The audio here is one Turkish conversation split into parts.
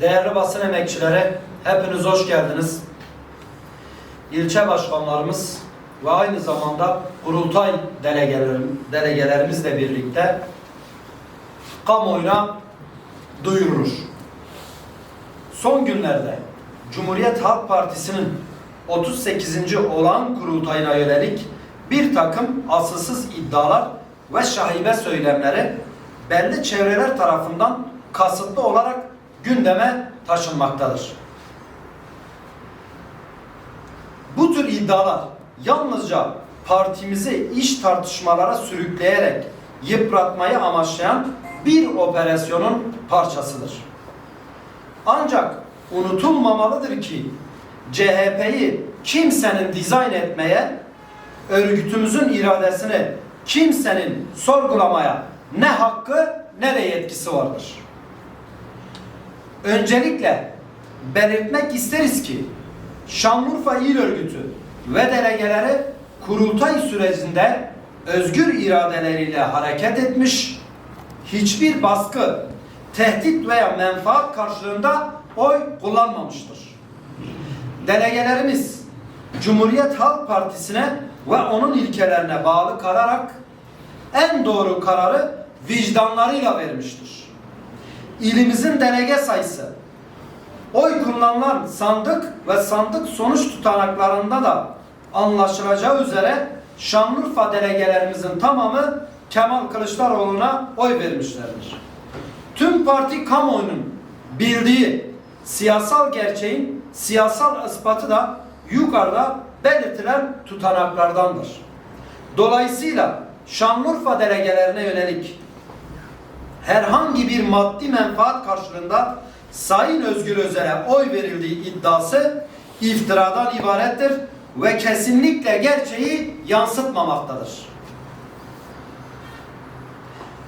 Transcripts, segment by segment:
Değerli basın emekçileri, hepiniz hoş geldiniz. İlçe başkanlarımız ve aynı zamanda kurultay delegelerim, delegelerimizle birlikte kamuoyuna duyurulur. Son günlerde Cumhuriyet Halk Partisi'nin 38. olağan kurultayına yönelik bir takım asılsız iddialar ve şahibe söylemleri belli çevreler tarafından kasıtlı olarak gündeme taşınmaktadır. Bu tür iddialar yalnızca partimizi iş tartışmalara sürükleyerek yıpratmayı amaçlayan bir operasyonun parçasıdır. Ancak unutulmamalıdır ki CHP'yi kimsenin dizayn etmeye, örgütümüzün iradesini kimsenin sorgulamaya ne hakkı ne de yetkisi vardır. Öncelikle belirtmek isteriz ki Şanlıurfa İl Örgütü ve delegeleri kurultay sürecinde özgür iradeleriyle hareket etmiş, hiçbir baskı, tehdit veya menfaat karşılığında oy kullanmamıştır. Delegelerimiz Cumhuriyet Halk Partisi'ne ve onun ilkelerine bağlı kalarak en doğru kararı vicdanlarıyla vermiştir. İlimizin delege sayısı oy kullanılan sandık ve sandık sonuç tutanaklarında da anlaşılacağı üzere Şanlıurfa delegelerimizin tamamı Kemal Kılıçdaroğlu'na oy vermişlerdir. Tüm parti kamuoyunun bildiği siyasal gerçeğin siyasal ispatı da yukarıda belirtilen tutanaklardandır. Dolayısıyla Şanlıurfa delegelerine yönelik herhangi bir maddi menfaat karşılığında Sayın Özgür Özel'e oy verildiği iddiası iftiradan ibarettir ve kesinlikle gerçeği yansıtmamaktadır.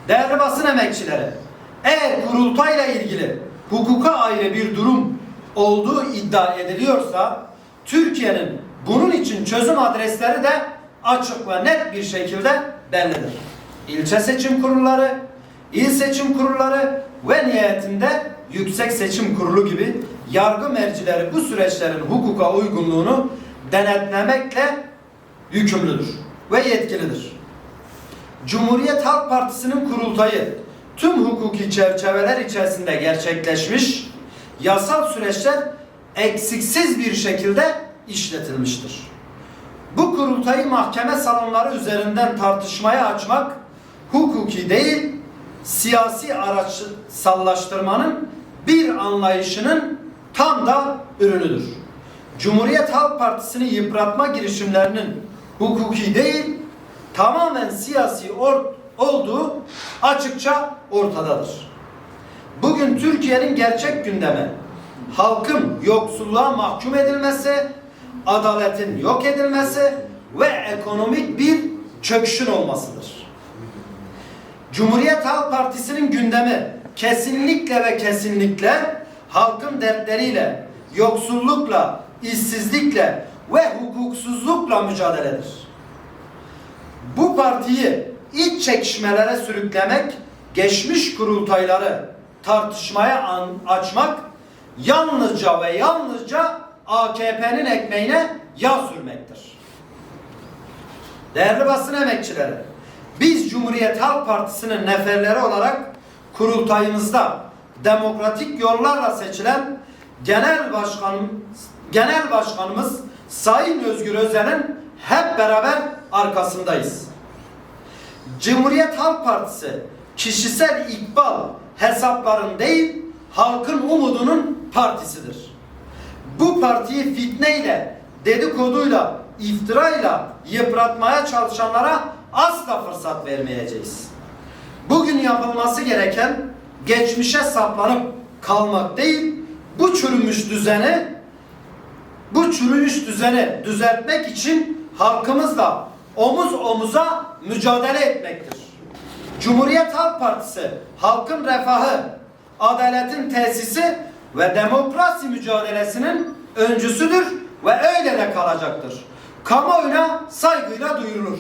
Değerli basın emekçileri, eğer kurultayla ilgili hukuka ayrı bir durum olduğu iddia ediliyorsa, Türkiye'nin bunun için çözüm adresleri de açık ve net bir şekilde bellidir. İlçe seçim kurulları, il seçim kurulları ve nihayetinde Yüksek Seçim Kurulu gibi yargı mercileri bu süreçlerin hukuka uygunluğunu denetlemekle yükümlüdür ve yetkilidir. Cumhuriyet Halk Partisi'nin kurultayı tüm hukuki çerçeveler içerisinde gerçekleşmiş, yasal süreçler eksiksiz bir şekilde işletilmiştir. Bu kurultayı mahkeme salonları üzerinden tartışmaya açmak hukuki değil, siyasi araç sallaştırmanın bir anlayışının tam da ürünüdür. Cumhuriyet Halk Partisi'ni yıpratma girişimlerinin hukuki değil, tamamen siyasi or- olduğu açıkça ortadadır. Bugün Türkiye'nin gerçek gündemi halkın yoksulluğa mahkum edilmesi, adaletin yok edilmesi ve ekonomik bir çöküşün olmasıdır. Cumhuriyet Halk Partisi'nin gündemi kesinlikle ve kesinlikle halkın dertleriyle, yoksullukla, işsizlikle ve hukuksuzlukla mücadeledir. Bu partiyi iç çekişmelere sürüklemek, geçmiş kurultayları tartışmaya açmak yalnızca ve yalnızca AKP'nin ekmeğine yağ sürmektir. Değerli basın emekçileri, biz Cumhuriyet Halk Partisi'nin neferleri olarak kurultayımızda demokratik yollarla seçilen genel başkanım genel başkanımız Sayın Özgür Özel'in hep beraber arkasındayız. Cumhuriyet Halk Partisi kişisel ikbal hesapların değil, halkın umudunun partisidir. Bu partiyi fitneyle, dedikoduyla, iftirayla yıpratmaya çalışanlara asla fırsat vermeyeceğiz. Bugün yapılması gereken geçmişe saplanıp kalmak değil, bu çürümüş düzeni bu çürümüş düzeni düzeltmek için halkımızla omuz omuza mücadele etmektir. Cumhuriyet Halk Partisi halkın refahı, adaletin tesisi ve demokrasi mücadelesinin öncüsüdür ve öyle de kalacaktır. Kamuoyuna saygıyla duyurulur.